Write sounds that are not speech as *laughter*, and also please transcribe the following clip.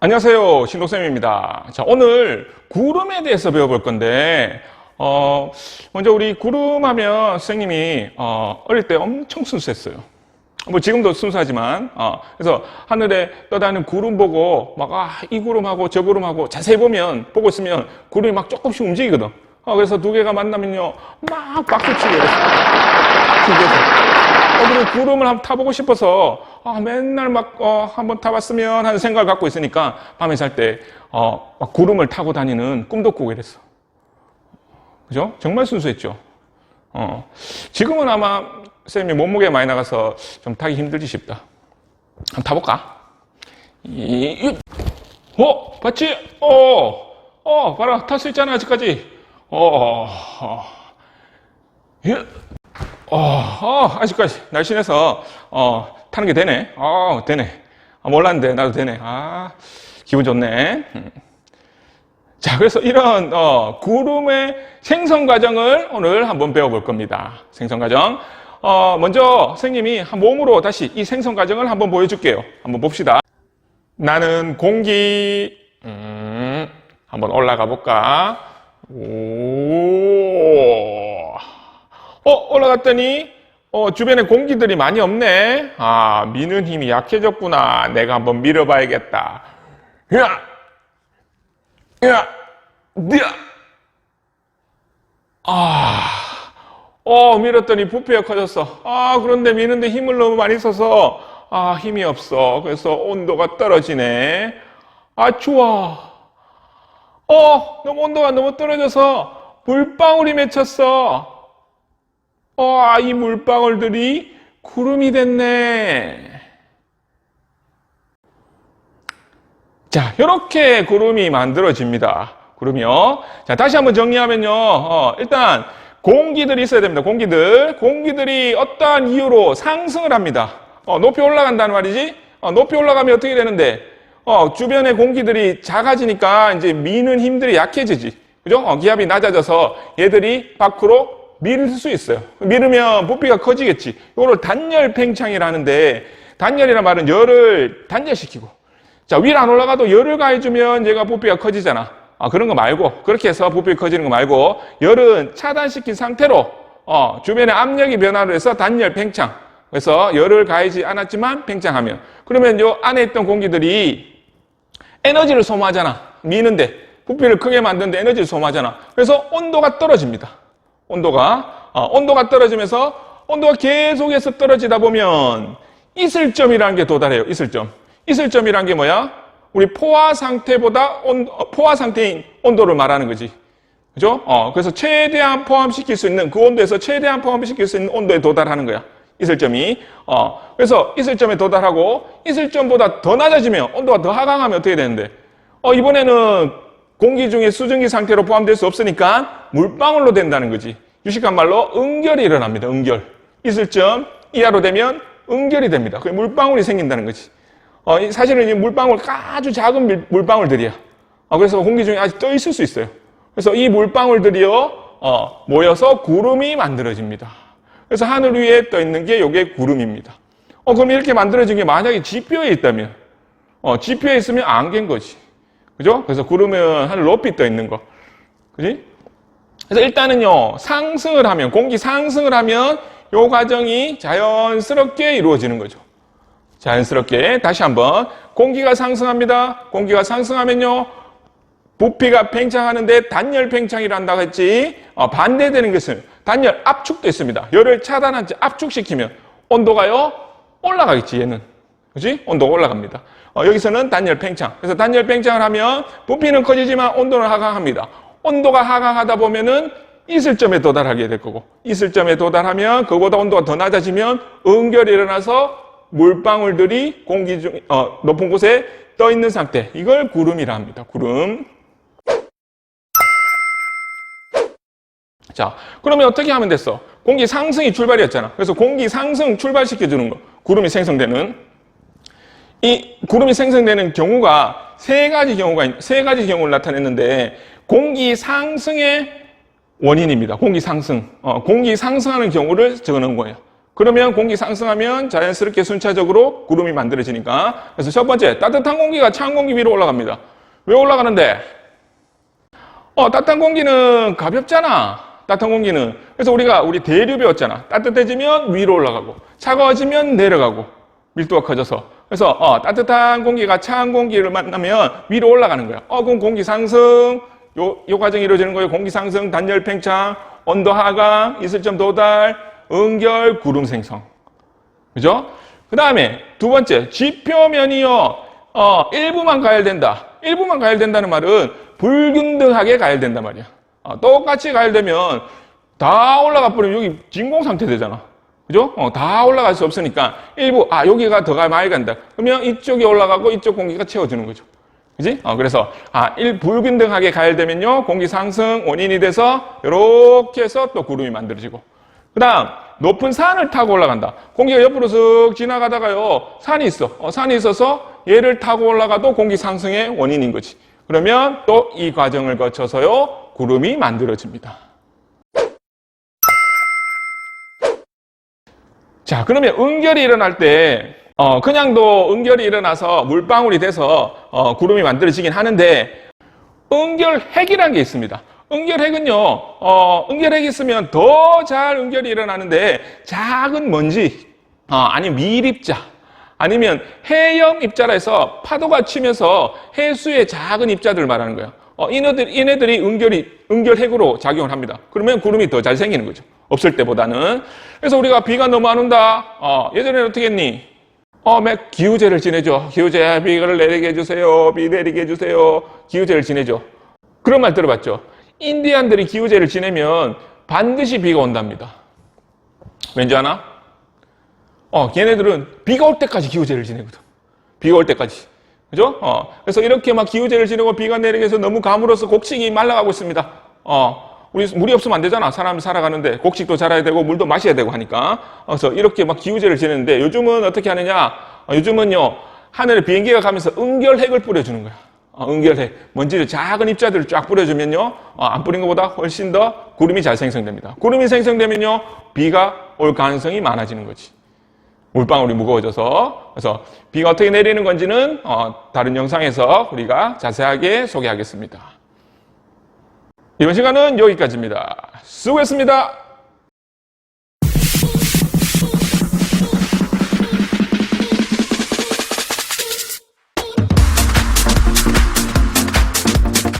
안녕하세요. 신동쌤입니다. 자, 오늘 구름에 대해서 배워볼 건데, 어, 먼저 우리 구름 하면 선생님이, 어, 어릴 때 엄청 순수했어요. 뭐 지금도 순수하지만, 어, 그래서 하늘에 떠다니는 구름 보고, 막, 아, 이 구름하고 저 구름하고 자세히 보면, 보고 있으면 구름이 막 조금씩 움직이거든. 어, 그래서 두 개가 만나면요, 막 박수치고 이랬어요. *laughs* 어, 그리고 구름을 한번 타보고 싶어서, 아, 맨날 막, 어, 한번 타봤으면 하는 생각을 갖고 있으니까, 밤에 잘 때, 어, 막 구름을 타고 다니는 꿈도 꾸고 이랬어. 그죠? 정말 순수했죠? 어. 지금은 아마, 쌤이 몸무게 많이 나가서 좀 타기 힘들지 싶다. 한번 타볼까? 이, 이, 어, 봤지? 어, 어, 봐라. 탈 수 있잖아, 아직까지. 어, 어, 예. 어, 어, 아직까지 날씬해서 어, 타는 게 되네. 어, 되네. 아, 몰랐는데 나도 되네. 아, 기분 좋네. 음. 자, 그래서 이런 어, 구름의 생성 과정을 오늘 한번 배워볼 겁니다. 생성 과정. 어, 먼저 선생님이 한 몸으로 다시 이 생성 과정을 한번 보여줄게요. 한번 봅시다. 나는 공기. 음, 한번 올라가 볼까? 오. 어, 올라갔더니, 어, 주변에 공기들이 많이 없네. 아, 미는 힘이 약해졌구나. 내가 한번 밀어봐야겠다. 야! 야! 야! 아, 어, 밀었더니 부피가 커졌어. 아, 그런데 미는데 힘을 너무 많이 써서, 아, 힘이 없어. 그래서 온도가 떨어지네. 아, 추워. 어, 너무 온도가 너무 떨어져서 물방울이 맺혔어. 어, 아, 이 물방울들이 구름이 됐네. 자, 이렇게 구름이 만들어집니다. 구름이요. 자, 다시 한번 정리하면요. 어, 일단 공기들이 있어야 됩니다. 공기들. 공기들이 어떠한 이유로 상승을 합니다. 어, 높이 올라간다는 말이지. 어, 높이 올라가면 어떻게 되는데? 어, 주변의 공기들이 작아지니까 이제 미는 힘들이 약해지지. 그죠? 어, 기압이 낮아져서 얘들이 밖으로 밀을 수 있어요. 밀으면 부피가 커지겠지. 이거를 단열 팽창이라는데 단열이란 말은 열을 단열시키고 자, 위로 안 올라가도 열을 가해주면 얘가 부피가 커지잖아. 아, 그런 거 말고 그렇게 해서 부피가 커지는 거 말고 열은 차단시킨 상태로 어, 주변의 압력이 변화를 해서 단열 팽창. 그래서 열을 가해지 않았지만 팽창하면 그러면 요 안에 있던 공기들이 에너지를 소모하잖아. 미는데 부피를 크게 만드는데 에너지를 소모하잖아. 그래서 온도가 떨어집니다. 온도가 어, 온도가 떨어지면서 온도가 계속해서 떨어지다 보면 이슬점이라는 게 도달해요. 이슬점. 이슬점이라는 게 뭐야? 우리 포화 상태보다 온, 어, 포화 상태인 온도를 말하는 거지. 그죠? 어, 그래서 최대한 포함시킬 수 있는 그 온도에서 최대한 포함시킬 수 있는 온도에 도달하는 거야. 이슬점이. 어, 그래서 이슬점에 도달하고 이슬점보다 더 낮아지면 온도가 더 하강하면 어떻게 되는데? 어, 이번에는 공기 중에 수증기 상태로 포함될 수 없으니까 물방울로 된다는 거지. 유식한 말로 응결이 일어납니다. 응결. 이슬점 이하로 되면 응결이 됩니다. 그 물방울이 생긴다는 거지. 어, 이 사실은 이 물방울 아주 작은 밀- 물방울들이야. 어, 그래서 공기 중에 아직 떠 있을 수 있어요. 그래서 이 물방울들이요 어, 모여서 구름이 만들어집니다. 그래서 하늘 위에 떠 있는 게 이게 구름입니다. 어, 그럼 이렇게 만들어진 게 만약에 지표에 있다면, 어, 지표에 있으면 안개인 거지. 그죠? 그래서 구름은 하늘 높이 떠 있는 거. 그지? 그래서 일단은요, 상승을 하면, 공기 상승을 하면, 요 과정이 자연스럽게 이루어지는 거죠. 자연스럽게. 다시 한번. 공기가 상승합니다. 공기가 상승하면요, 부피가 팽창하는데 단열 팽창이라 한다고 했지. 어, 반대되는 것은 단열 압축도 있습니다. 열을 차단한 채 압축시키면 온도가요, 올라가겠지, 얘는. 그지? 온도가 올라갑니다. 어, 여기서는 단열 팽창. 그래서 단열 팽창을 하면 부피는 커지지만 온도는 하강합니다. 온도가 하강하다 보면은 이슬점에 도달하게 될 거고, 이슬점에 도달하면 그보다 온도가 더 낮아지면 응결이 일어나서 물방울들이 공기 중, 어, 높은 곳에 떠 있는 상태. 이걸 구름이라 합니다. 구름. 자, 그러면 어떻게 하면 됐어? 공기 상승이 출발이었잖아. 그래서 공기 상승 출발시켜주는 거. 구름이 생성되는. 이 구름이 생성되는 경우가 세 가지 경우가, 있- 세 가지 경우를 나타냈는데, 공기 상승의 원인입니다. 공기 상승. 어, 공기 상승하는 경우를 적어 놓은 거예요. 그러면 공기 상승하면 자연스럽게 순차적으로 구름이 만들어지니까. 그래서 첫 번째, 따뜻한 공기가 차가운 공기 위로 올라갑니다. 왜 올라가는데? 어, 따뜻한 공기는 가볍잖아. 따뜻한 공기는. 그래서 우리가 우리 대류 배웠잖아. 따뜻해지면 위로 올라가고, 차가워지면 내려가고, 밀도가 커져서. 그래서 어, 따뜻한 공기가 차가운 공기를 만나면 위로 올라가는 거야. 어, 그럼 공기 상승, 요, 요 과정이 이루어지는 거예요. 공기 상승, 단열 팽창, 온도 하강, 이슬점 도달, 응결, 구름 생성. 그죠? 그 다음에 두 번째, 지표면이요, 어, 일부만 가열된다. 일부만 가열된다는 말은 불균등하게 가열된단 말이야. 어, 똑같이 가열되면 다 올라가 버리면 여기 진공 상태 되잖아. 그죠? 어, 다 올라갈 수 없으니까 일부, 아, 여기가 더 많이 간다. 그러면 이쪽이 올라가고 이쪽 공기가 채워주는 거죠. 그지? 어, 그래서, 아, 일, 불균등하게 가열되면요, 공기 상승 원인이 돼서, 이렇게 해서 또 구름이 만들어지고. 그 다음, 높은 산을 타고 올라간다. 공기가 옆으로 슥 지나가다가요, 산이 있어. 어, 산이 있어서 얘를 타고 올라가도 공기 상승의 원인인 거지. 그러면 또 이 과정을 거쳐서요, 구름이 만들어집니다. 자, 그러면 응결이 일어날 때, 어, 그냥도 응결이 일어나서 물방울이 돼서, 어, 구름이 만들어지긴 하는데, 응결핵이라는 게 있습니다. 응결핵은요, 어, 응결핵이 있으면 더 잘 응결이 일어나는데, 작은 먼지, 어, 아니면 밀입자, 아니면 해역 입자라 해서 파도가 치면서 해수의 작은 입자들을 말하는 거예요. 어, 이네들, 이네들이 응결이, 응결핵으로 작용을 합니다. 그러면 구름이 더 잘 생기는 거죠. 없을 때보다는. 그래서 우리가 비가 너무 안 온다. 어, 예전에는 어떻게 했니? 어, 맥 기우제를 지내죠. 기우제, 비를 내리게 해주세요. 비 내리게 해주세요. 기우제를 지내죠. 그런 말 들어봤죠. 인디안들이 기우제를 지내면 반드시 비가 온답니다. 왠지 아나? 어, 걔네들은 비가 올 때까지 기우제를 지내거든. 비가 올 때까지. 그죠? 어, 그래서 이렇게 막 기우제를 지내고 비가 내리게 해서 너무 감으로써 곡식이 말라가고 있습니다. 어, 우리 물이 없으면 안 되잖아. 사람이 살아가는데 곡식도 자라야 되고 물도 마셔야 되고 하니까. 그래서 이렇게 막 기우제를 지내는데 요즘은 어떻게 하느냐? 어, 요즘은요 하늘에 비행기가 가면서 응결핵을 뿌려주는 거야. 어, 응결핵 먼지를 작은 입자들을 쫙 뿌려주면요 어, 안 뿌린 것보다 훨씬 더 구름이 잘 생성됩니다. 구름이 생성되면요 비가 올 가능성이 많아지는 거지. 물방울이 무거워져서 그래서 비가 어떻게 내리는 건지는 어, 다른 영상에서 우리가 자세하게 소개하겠습니다. 이번 시간은 여기까지입니다. 수고했습니다.